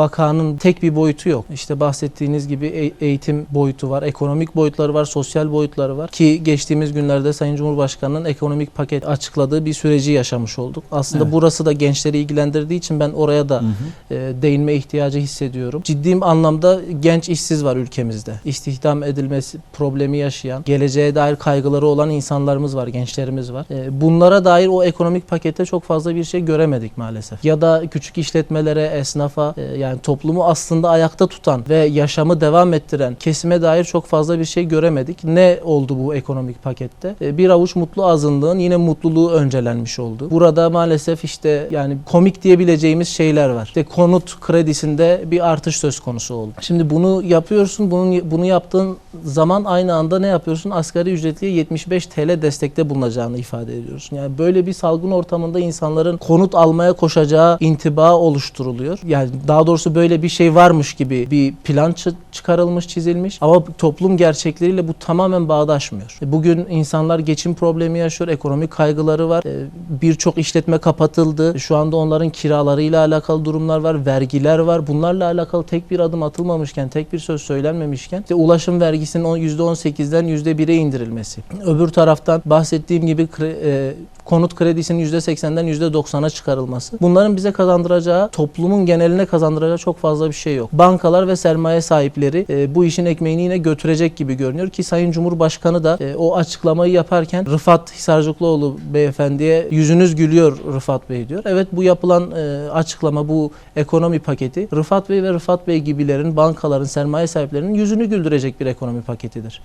vakanın tek bir boyutu yok. İşte bahsettiğiniz gibi e- eğitim boyutu var, ekonomik boyutları var, sosyal boyutları var. Ki geçtiğimiz günlerde Sayın Cumhurbaşkanı'nın ekonomik paket açıkladığı bir süreci yaşamış olduk. Aslında Evet. burası da gençleri ilgilendirdiği için ben oraya da Hı hı. e, değinme ihtiyacı hissediyorum. Ciddi anlamda genç işsiz var ülkemizde. İstihdam edilmesi problemi yaşayan, geleceğe dair kaygıları olan insanlarımız var, gençlerimiz var. E, bunlara dair o ekonomik pakette çok fazla bir şey göremedik maalesef. Ya da küçük işletmelere, esnafa e, yani toplumu aslında ayakta tutan ve yaşamı devam ettiren kesime dair çok fazla bir şey göremedik. Ne oldu bu ekonomik pakette? E, bir avuç mutlu azınlığın yine mutluluğu öncelenmiş oldu. Burada maalesef işte yani komik diyebileceğimiz şeyler var. İşte konut kredisinde bir artış söz konusu oldu. Şimdi bunu yapıyorsun. Bunun bunu yaptığın zaman aynı anda ne yapıyorsun? Asgari ücretliye 75 TL destekte bulunacağını ifade ediyorsun. Yani böyle bir salgın ortamında insanların konut almaya koşacağı intiba oluşturuluyor. Yani daha doğrusu böyle bir şey varmış gibi bir plan çı- çıkarılmış, çizilmiş ama toplum gerçekleriyle bu tamamen bağdaşmıyor. E, Bugün insanlar geçim problemi yaşıyor, ekonomik kaygıları var. E, Birçok işletme kapatıldı. Şu anda onların kiralarıyla alakalı durumlar var, vergiler var. Bunlarla alakalı tek bir adım atılmamışken, tek bir söz söylenmemişken işte ulaşım vergisinin on- %18'den %1'e indirilmesi. Öbür taraftan bahsettiğim gibi e, konut kredisinin %80'den %90'a çıkarılması. Bunların bize kazandıracağı, toplumun geneline kazandıracağı çok fazla bir şey yok. Bankalar ve sermaye sahipleri e, bu işin ekmeğini yine götürecek gibi görünüyor ki Sayın Cumhurbaşkanı da e, o açıklamayı yaparken Rıfat Hisarcıklıoğlu beyefendiye yüzünüz gülüyor Rıfat Bey diyor. Evet bu yapılan e, açıklama, bu ekonomi paketi Rıfat Bey ve Rıfat Bey gibilerin, bankaların, sermaye sahiplerinin yüzünü güldürecek bir ekonomi paketidir.